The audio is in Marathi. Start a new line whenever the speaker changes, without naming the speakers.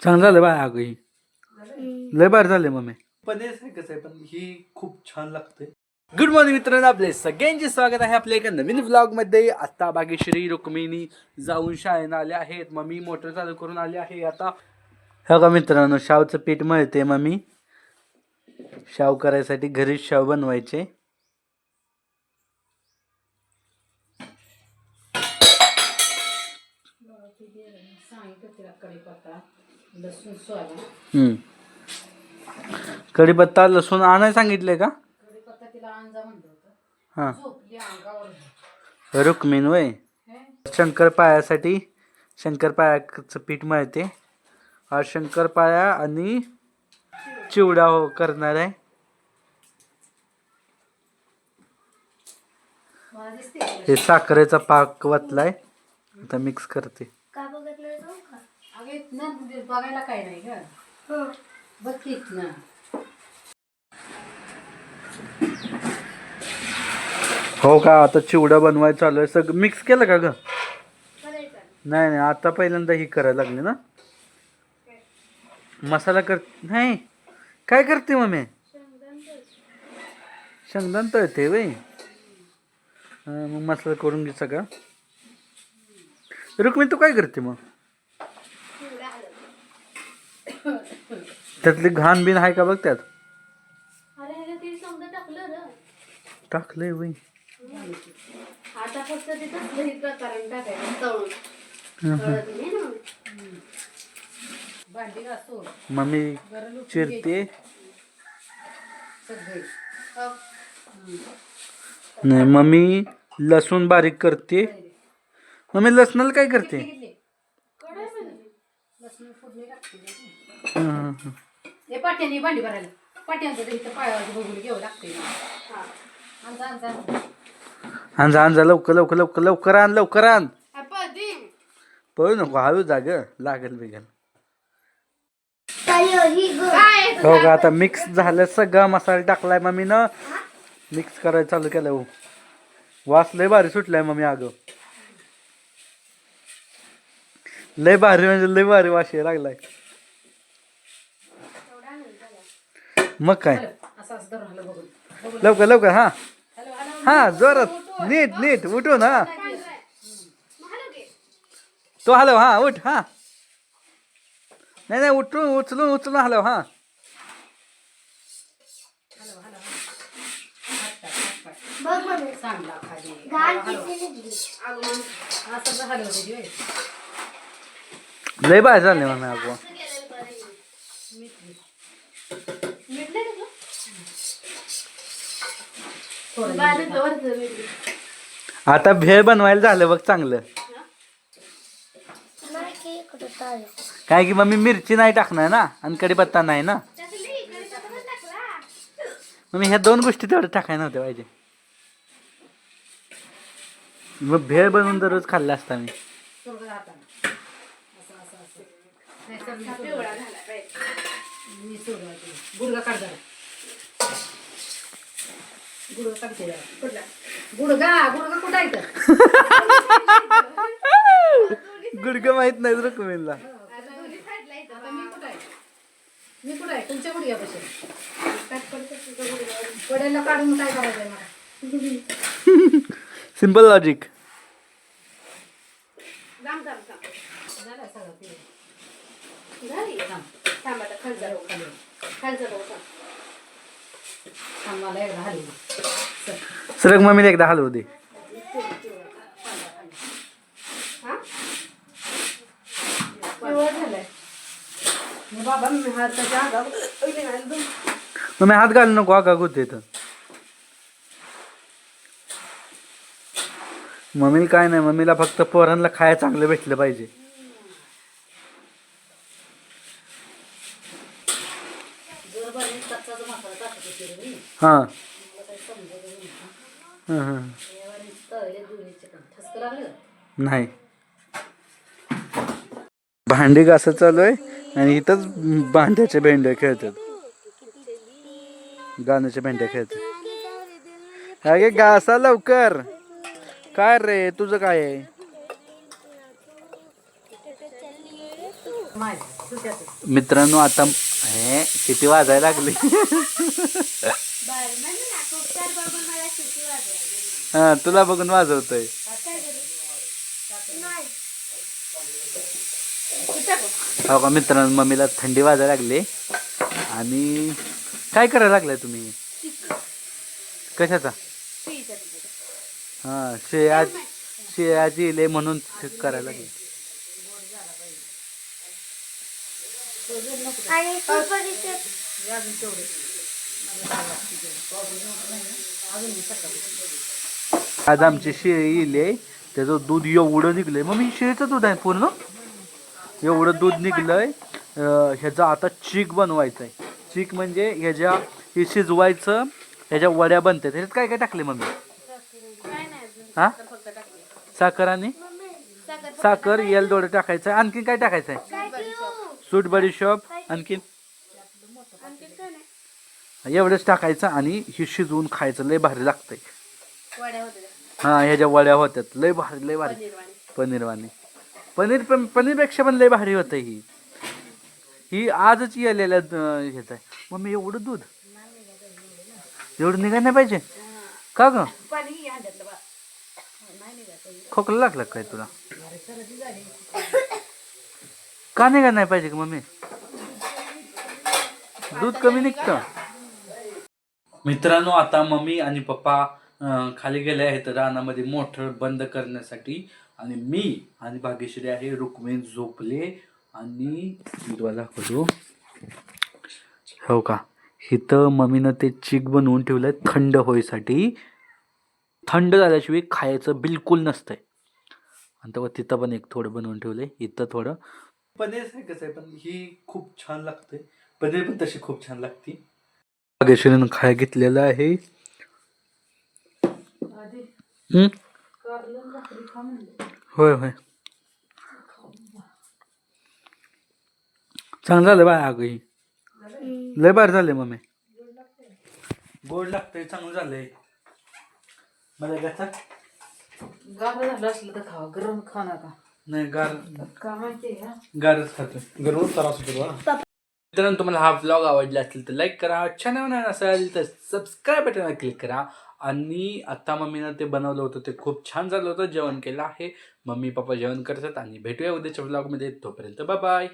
चांगलं झालं बाय अगं ही. लय बार झाले मम्मी. पनीर सारखंच आहे पण ही खूप छान लागते गुड मॉर्निंग मित्रांनो आपले सगळ्यांचे स्वागत आहे आपल्या एका नवीन व्लॉगमध्ये आता बागेश्वरी रुक्मिणी जाऊन शाळेनं आले आहेत. मम्मी मोटर चालू करून आले आहे. आता हे का मित्रांनो शावचं पीठ मिळते मम्मी. शाव करायसाठी घरीच शाव बनवायचे.
सांगितलं तिला कढीपत्ता. लसूण.
कढीपत्ता लसूण आणायला सांगितलंय का?
कढीपत्ता तिला आणजा म्हणलं होतं.
हा.
झोपली अंगावर.
रुक्मिण वय
हे?
शंकरपाळ्यासाठी शंकरपाळ्याचं पीठ मिळते. हा शंकरपाळ्या आणि चिवडा हो करणार आहे.
मला दिसते
हे साखरेचा पाक वतलाय. आता मिक्स करते.
जाऊ का
अगे ना बघायला काय नाही ग बघ ना
हो का? आता चिवडा बनवायचं चालू आहे सगळं मिक्स केलं का ग?
करायचं
नाही नाही. आता पहिल्यांदा ही करायला लागली ना? मसाला कर नाही. काय करते मम्मी? शेंगदाण तळते वय मग मसाला करून घे सगळा रुक्मिणी तू काय करते मग? त्यातली घाण बिन आहे का बघ त्यात?
अरे हे ते समजा टाकलं ना.
टाकलंय वय
आता फक्त तिथंच दही प्रकाराने टाकायचं तळून. कळत नाही ना.
भांडी घासून
मम्मी चिरते.
सगळे.
नाही मम्मी लसूण बारीक करते. मम्मी लसणाला काय करते?
कढई
लसूण फोडणी टाकते. ना ती.
हं, हं. हे
पाट्याने भांडी भरायला. पाट्यांचं इथं बघून घ्यावं लागते
हा.
आणजा आणजा
आणजा आणजा लवकर लवकर लवकर लवकर आण लवकर आण. पळू नको हळू जाग लागेल बिगेल.
काय
हो का आता मिक्स झालं सगळा मसाला टाकलाय मम्मीनं. मिक्स करायला चालू केलं हो. वास लय भारी सुटलाय मम्मी अगं. लय भारी म्हणजे लय भारी वास यायला लागलाय. मग काय? लवकर लवकर हा. हा जोरात. नीट नीट उठून हा. तो हलव हा उठ हा. नाही नाही उठून उचलून उचलून हलव हा.
बघ मम्मी
सांडला खाली.
घाण किती निघली
असं हलवते ती होय.
लय बाहेर झाले मम्मी अगं
असं केलेलं बरं आहे. मीठ नाही टाकलं?
थोडं
बारीक वरचं मीठ.
आता भेळ बनवायला झालं बघ चांगलं.
नाही की इकडं टाळलं.
काय की मम्मी मिरची नाही टाकणार ना आणि कढीपत्ता नाही ना?
टाकली, कढीपत्ता पण टाकला.
मग ह्या दोन गोष्टी तेवढं टाकायला नव्हत्या पाहिजे. मग भेळ बनवून दररोज खाल्ला असता मी.
थोडं हातानं. असं असं असं नाही तर मी सोडलं.
पिवळा झाला पाहिजे.
मी सोडवायचे गुडगा काढ जरा गुडगा काढते जरा
कुठला?
गुडगा गुडगा कुठं आहे तर
गुडग माहीत नाही रुक्मिणीला
आता दोन्ही side ला इथं.
आता मी कुठं आहे मी कुठं आहे तुमच्या गुडघ्यापाशी
कट करतो तुझं गुडघ्यावर.
पडेला काढून काय करायचं आहे मला
सिंपल लॉजिक
थांब, थांब, थांब.
झालं सगळं ते
झाली?
थांब
थांब आता खालचा
खाली
रोग.
खाली
खालचा रोग थांब.
थांब मला एकदा हलवू चल.
सरक मम्मीला एकदा हलवू दे.
मी
मम्मी हात घालू नको आगा गुत येत मम्मीला काय नाही मम्मीला फक्त पोरांना खायला चांगलं भेटलं पाहिजे.
जर
हां
मला काही समजलं नाही
हं, हं.
यावर तळले दोन्ही चिकन ठसकं लागलं
नाही. भांडी घासत चालू आहे आणि इथंच भांड्याच्या भेंड्या खेळतात. गाण्याच्या भेंड्या खेळतात. अगे घासा लवकर. काय रे? तुझं काय आहे? मित्रांनो आता हे किती वाजायला लागले? हा तुला बघून वाजवतोय.
नाही.
हो का मित्रांनो मम्मीला थंडी वाजायला लागली. आणि काय करायला लागलाय तुम्ही? कशाचा? हा शेया शेयाची इले म्हणून करायला लागले.
आणि
आज आमची शेळी इले त्याचं दूध एवढं निघलंय. मग मी शेळीचं दूध आहे पूर्ण? एवढं दूध निघलंय. ह्याचा आता चीक बनवायचा आहे चीक म्हणजे ह्याच्या हे शिजवायचं ह्याच्या वड्या बनतात. ह्याच्यात काय काय टाकले मम्मी? हा? साखर आणि?
साखर
साखर येलदोडं टाकायचं. आणखीन काय टाकायचं आहे? सूट बडीशॉप. आणखीन?
आणखी काय नाही
एवढंच टाकायचं आणि हे शिजवून खायचं. लय भारी लागतंय. हा ह्याच्या वड्या होत्यात लय भारी लय भारी.
निर्वाणी
पनीरवाणी पनीर पण पनीरपेक्षा पण लय भारी होतं ही. ही आजच येलेल्या ह्याचं आहे. मम्मी एवढं दूध? एवढं निघायला नाही पाहिजे? का ग? खोकला लागला काय तुला? का निघायला नाही पाहिजे का मम्मी? दूध कमी निघतं. मित्रांनो आता मम्मी आणि पप्पा खाली गेले आहेत रानामध्ये मोटर बंद करण्यासाठी. आणि मी आणि भाग्यश्री आहे रुक्मिण झोपले आणि तुम्हाला दाखवतो हो का? इथं मम्मीनं ते चीक बनवून ठेवलंय थंड होईसाठी. थंड झाल्याशिवाय खायचं बिलकुल नसतंय. आणि तेव्हा तिथं पण एक थोडं बनवून ठेवलंय. इथं थोडं. पनीर सारखंच आहे पण ही खूप छान लागते पनीर पण तशी खूप छान लागते. भाग्यश्रीनं खाया घेतलेलं आहे. हम्म? होय होय. चांगलं झालं बाय अगं ही. लय बार झाले मम्मी. गोड लागतंय चांगलं झालंय. मला
गार झालं असलं तर खावा गरम खा नका
नाही गार
का माहिती
गारच खातो
होतो बा.
मित्रांनो तुम्हाला हा व्लॉग आवडला असेल तर लाईक करा. चॅनल असेल तर सबस्क्राईब बटनवर क्लिक करा. आणि आता मम्मीनं ते बनवलं होतं ते खूप छान झालं होतं जेवण केलं आहे. मम्मी पप्पा जेवण करतात आणि भेटूया उद्याच्या व्लॉगमध्ये तोपर्यंत बाय